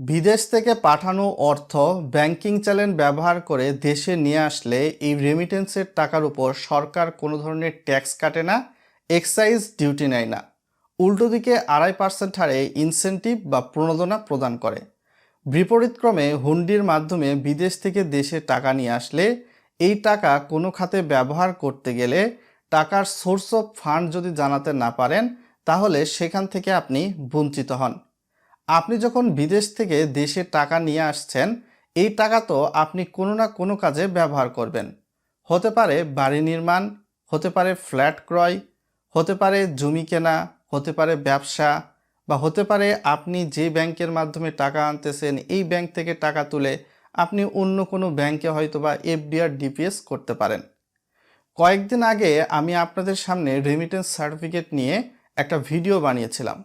বিদেশ থেকে পাঠানো অর্থ ব্যাংকিং চ্যানেল ব্যবহার করে দেশে নিয়ে আসলে এই রেমিটেন্সের টাকার উপর সরকার কোনো ধরনের ট্যাক্স কাটে না এক্সাইজ ডিউটি নেয় না। উল্টো দিকে আড়াই পার্সেন্ট হারে ইনসেন্টিভ বা প্রণোদনা প্রদান করে। বিপরীতক্রমে হুন্ডির মাধ্যমে বিদেশ থেকে দেশে টাকা নিয়ে আসলে এই টাকা কোনো খাতে ব্যবহার করতে গেলে টাকার সোর্স অফ ফান্ড যদি জানাতে না পারেন, তাহলে সেখান থেকে আপনি বঞ্চিত হন। আপনি যখন বিদেশ থেকে দেশে টাকা নিয়ে আসছেন, এই টাকা তো আপনি কোনো না কোনো কাজে ব্যবহার করবেন। হতে পারে বাড়ি নির্মাণ, হতে পারে ফ্ল্যাট ক্রয়, হতে পারে জমি কেনা, হতে পারে ব্যবসা, বা হতে পারে আপনি যে ব্যাংকের মাধ্যমে টাকা আনতেছেন, এই ব্যাংক থেকে টাকা তুলে আপনি অন্য কোনো ব্যাংকে হয়তো বা এফডিআর, ডিপিএস করতে পারেন। কয়েকদিন আগে আমি আপনাদের সামনে রেমিটেন্স সার্টিফিকেট নিয়ে একটা ভিডিও বানিয়েছিলাম।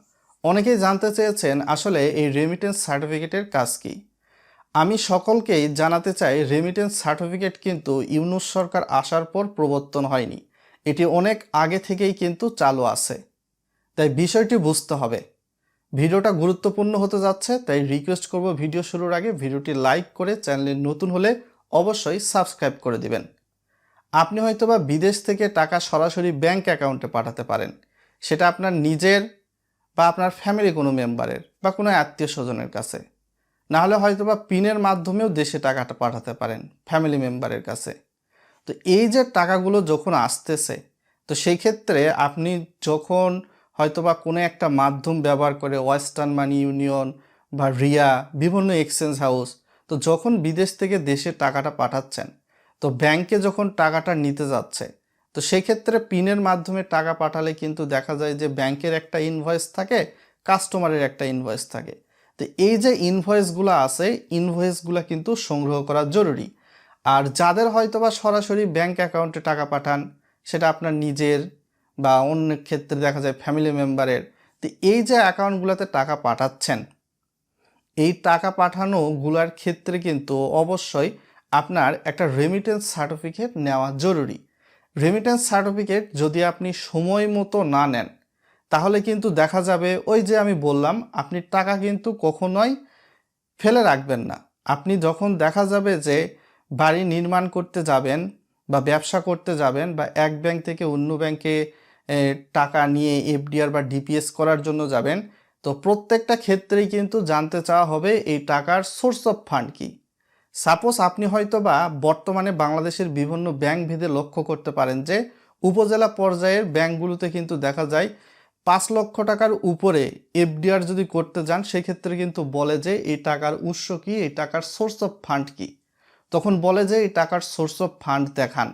অনেকেই জানতে চেয়েছেন আসলে এই রেমিটেন্স সার্টিফিকেটের কাজ কী। আমি সকলকেই জানাতে চাই রেমিটেন্স সার্টিফিকেট কিন্তু ইউনুস সরকার আসার পর প্রবর্তন হয়নি। এটি অনেক আগে থেকেই কিন্তু চালু আছে। তাই বিষয়টি বুঝতে হবে। ভিডিওটা গুরুত্বপূর্ণ হতে যাচ্ছে, তাই রিকোয়েস্ট করব ভিডিও শুরুর আগে ভিডিওটি লাইক করে চ্যানেলে নতুন হলে অবশ্যই সাবস্ক্রাইব করে দিবেন। আপনি হয়তোবা বিদেশ থেকে টাকা সরাসরি ব্যাংক অ্যাকাউন্টে পাঠাতে পারেন। সেটা আপনার নিজের বা আপনার ফ্যামিলি কোনো মেম্বারের বা কোনো আত্মীয় স্বজনের কাছে। না হলে হয়তো বা পিনের মাধ্যমেও দেশে টাকাটা পাঠাতে পারেন ফ্যামিলি মেম্বারের কাছে। তো এই যে টাকাগুলো যখন আসতেছে, তো সেই ক্ষেত্রে আপনি যখন হয়তো বা কোনো একটা মাধ্যম ব্যবহার করে ওয়েস্টার্ন মানি ইউনিয়ন বা রিয়া, বিভিন্ন এক্সচেঞ্জ হাউস তো যখন বিদেশ থেকে দেশে টাকাটা পাঠাচ্ছেন, তো ব্যাংকে যখন টাকাটা নিতে যাচ্ছে তো সেক্ষেত্রে পিনের মাধ্যমে টাকা পাঠালে কিন্তু দেখা যায় যে ব্যাংকের একটা ইনভয়েস থাকে কাস্টমারের একটা ইনভয়েস থাকে। তো এই যে ইনভয়েসগুলো আছে ইনভয়েসগুলো কিন্তু সংগ্রহ করা জরুরি। আর যাদের হয়তো বা সরাসরি ব্যাংক অ্যাকাউন্টে টাকা পাঠান, সেটা আপনার নিজের বা অন্য ক্ষেত্রে দেখা যায় ফ্যামিলি মেম্বারের তো এই যে অ্যাকাউন্টগুলোতে টাকা পাঠাচ্ছেন, এই টাকা পাঠানোগুলোর ক্ষেত্রে কিন্তু অবশ্যই আপনার একটা রেমিটেন্স সার্টিফিকেট নেওয়া জরুরি। রেমিটেন্স সার্টিফিকেট যদি আপনি সময় মতো না নেন, তাহলে কিন্তু দেখা যাবে ওই যে আমি বললাম, আপনি টাকা কিন্তু কখনোই ফেলে রাখবেন না। আপনি যখন দেখা যাবে যে বাড়ি নির্মাণ করতে যাবেন বা ব্যবসা করতে যাবেন বা এক ব্যাংক থেকে অন্য ব্যাংকে টাকা নিয়ে এফডিআর বা ডিপিএস করার জন্য যাবেন, তো প্রত্যেকটা ক্ষেত্রেই কিন্তু জানতে চাওয়া হবে এই টাকার সোর্স অফ ফান্ড কী। সাপোজ আপনি হয়তো বা বর্তমানে বাংলাদেশের বিভিন্ন ব্যাংক ভেদে লক্ষ্য করতে পারেন যে, উপজেলা পর্যায়ের ব্যাংকগুলোতে কিন্তু দেখা যায় পাঁচ লক্ষ টাকার উপরে এফডিআর যদি করতে যান, সেক্ষেত্রে কিন্তু বলে যে, এই টাকার উৎস কি? এই টাকার সোর্স অফ ফান্ড কি? তখন বলে যে, এই টাকার সোর্স অফ ফান্ড দেখান।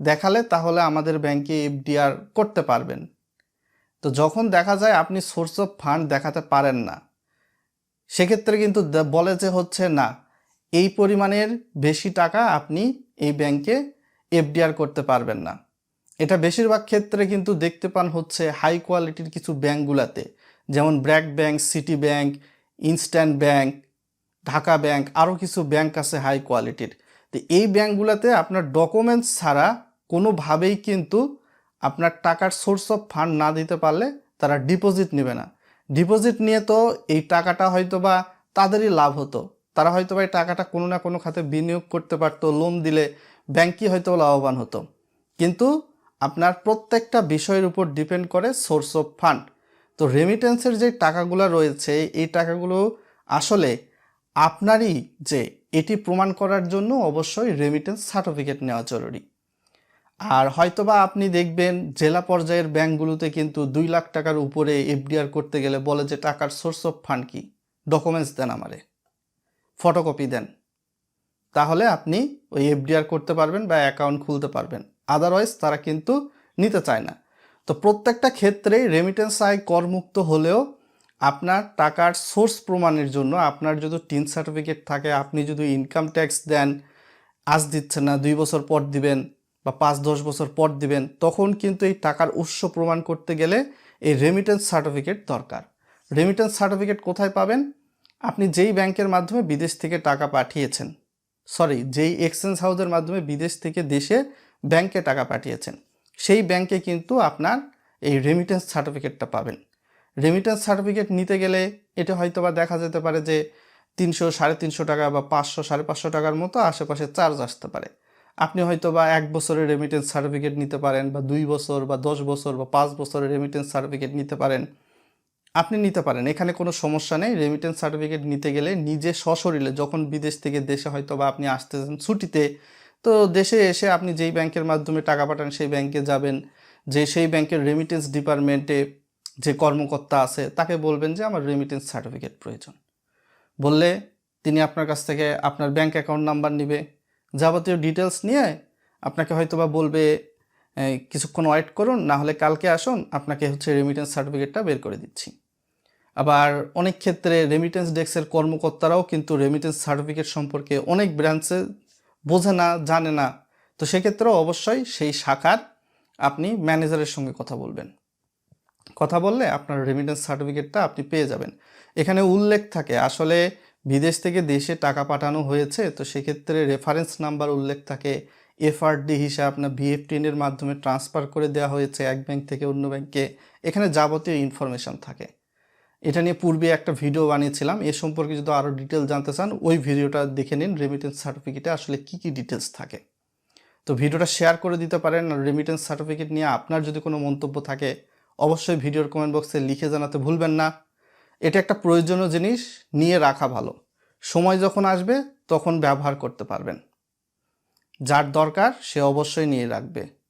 দেখালে তাহলে আমাদের ব্যাংকে এফডিআর করতে পারবেন। তো যখন দেখা যায় আপনি সোর্স অফ ফান্ড দেখাতে পারেন না, সেক্ষেত্রে কিন্তু বলে যে হচ্ছে না। এই পরিমাণের বেশি টাকা আপনি এই ব্যাংকে এফডিআর করতে পারবেন না। এটা বেশিরভাগ ক্ষেত্রে কিন্তু দেখতে পান হচ্ছে হাই কোয়ালিটির কিছু ব্যাংকগুলোতে, যেমন BRAC Bank City Bank Instant Bank Dhaka Bank আরও কিছু ব্যাংক আছে হাই কোয়ালিটির তো এই ব্যাংকগুলোতে আপনার ডকুমেন্টস ছাড়া কোনোভাবেই কিন্তু আপনার টাকার সোর্স অফ ফান্ড না দিতে পারলে তারা ডিপোজিট নেবে না। ডিপোজিট নিয়ে তো এই টাকাটা হয়তো বা তাদেরই লাভ হতো। তারা হয়তো এই টাকাটা কোনো না কোনো খাতে বিনিয়োগ করতে পারতো লোন দিলে ব্যাংকই হয়তো লাভবান হতো। কিন্তু আপনার প্রত্যেকটা বিষয়ের উপর ডিপেন্ড করে সোর্স অফ ফান্ড তো রেমিটেন্সের যে টাকাগুলো রয়েছে, এই টাকাগুলো আসলে আপনারই যে এটি প্রমাণ করার জন্য অবশ্যই রেমিটেন্স সার্টিফিকেট নেওয়া জরুরি। আর হয়তোবা আপনি দেখবেন, জেলা পর্যায়ের ব্যাংকগুলোতে কিন্তু দুই লাখ টাকার উপরে এফডিআর করতে গেলে বলে যে টাকার সোর্স অফ ফান্ড কি? ডকুমেন্টস দেন আমারে। ফটোকপি দেন। তাহলে আপনি ওই এফডিআর করতে পারবেন বা অ্যাকাউন্ট খুলতে পারবেন। আদারওয়াইজ তারা কিন্তু নিতে চায় না। তো প্রত্যেকটা ক্ষেত্রেই রেমিটেন্স আয় করমুক্ত হলেও আপনার টাকার সোর্স প্রমাণের জন্য আপনার যদি টিন সার্টিফিকেট থাকে, আপনি যদি ইনকাম ট্যাক্স দেন, আজ দিচ্ছেন না, দুই বছর পর দিবেন বা পাঁচ, দশ বছর পর দিবেন, তখন কিন্তু এই টাকার উৎস প্রমাণ করতে গেলে এই রেমিটেন্স সার্টিফিকেট দরকার। রেমিটেন্স সার্টিফিকেট কোথায় পাবেন? আপনি যেই ব্যাংকের মাধ্যমে বিদেশ থেকে টাকা পাঠিয়েছেন সরি যেই এক্সচেঞ্জ হাউসের মাধ্যমে বিদেশ থেকে দেশে ব্যাংকে টাকা পাঠিয়েছেন, সেই ব্যাংকে কিন্তু আপনার এই রেমিটেন্স সার্টিফিকেটটা পাবেন। রেমিটেন্স সার্টিফিকেট নিতে গেলে এটা হয়তো বা দেখা যেতে পারে যে তিনশো, সাড়ে তিনশো টাকা বা পাঁচশো, সাড়ে পাঁচশো টাকার মতো আশেপাশে চার্জ আসতে পারে। আপনি হয়তো বা এক বছরের রেমিটেন্স সার্টিফিকেট নিতে পারেন বা দুই বছর বা দশ বছর বা পাঁচ বছরের রেমিটেন্স সার্টিফিকেট নিতে পারেন। আপনি নিতে পারেন। এখানে কোনো সমস্যা নেই। রেমিটেন্স সার্টিফিকেট নিতে গেলে নিজে সশরীরে যখন বিদেশ থেকে দেশে হয়তো বা আপনি আসতেছেন ছুটিতে, তো দেশে এসে আপনি যেই ব্যাংকের মাধ্যমে টাকা পাঠান সেই ব্যাংকে যাবেন। যে সেই ব্যাংকের রেমিটেন্স ডিপার্টমেন্টে যে কর্মকর্তা আছে, তাকে বলবেন যে আমার রেমিটেন্স সার্টিফিকেট প্রয়োজন। বললে তিনি আপনার কাছ থেকে আপনার ব্যাংক অ্যাকাউন্ট নাম্বার নেবে। যাবতীয় ডিটেলস নিয়ে আপনাকে হয়তো বা বলবে কিছুক্ষণ ওয়েট করুন, না হলে কালকে আসুন, আপনাকে হচ্ছে রেমিটেন্স সার্টিফিকেটটা বের করে দিচ্ছি। আবার অনেক ক্ষেত্রে রেমিটেন্স ডেস্কের কর্মকর্তারাও কিন্তু রেমিটেন্স সার্টিফিকেট সম্পর্কে অনেক ব্রাঞ্চে বোঝে না, জানে না। তো সেক্ষেত্রেও অবশ্যই সেই শাখার আপনি ম্যানেজারের সঙ্গে কথা বলবেন। কথা বললে আপনার রেমিটেন্স সার্টিফিকেটটা আপনি পেয়ে যাবেন। এখানে উল্লেখ থাকে, আসলে বিদেশ থেকে দেশে টাকা পাঠানো হয়েছে, তো সেক্ষেত্রে রেফারেন্স নাম্বার উল্লেখ থাকে এফআরডি হিসাব আপনার বিএফটিএনের মাধ্যমে ট্রান্সফার করে দেওয়া হয়েছে এক ব্যাংক থেকে অন্য ব্যাংকে এখানে যাবতীয় ইনফরমেশন থাকে। এটা নিয়ে পূর্বে একটা ভিডিও বানিয়েছিলাম। এ সম্পর্কে যদি আরও ডিটেল জানতে চান, ওই ভিডিওটা দেখে নিন। রেমিটেন্স সার্টিফিকেটে আসলে কী কী ডিটেলস থাকে। তো ভিডিওটা শেয়ার করে দিতে পারেন। আর রেমিটেন্স সার্টিফিকেট নিয়ে আপনার যদি কোনো মন্তব্য থাকে, অবশ্যই ভিডিওর কমেন্ট বক্সে লিখে জানাতে ভুলবেন না। এটা একটা প্রয়োজনীয় জিনিস, নিয়ে রাখা ভালো। সময় যখন আসবে, তখন ব্যবহার করতে পারবেন। যার দরকার, সে অবশ্যই নিয়ে রাখবে।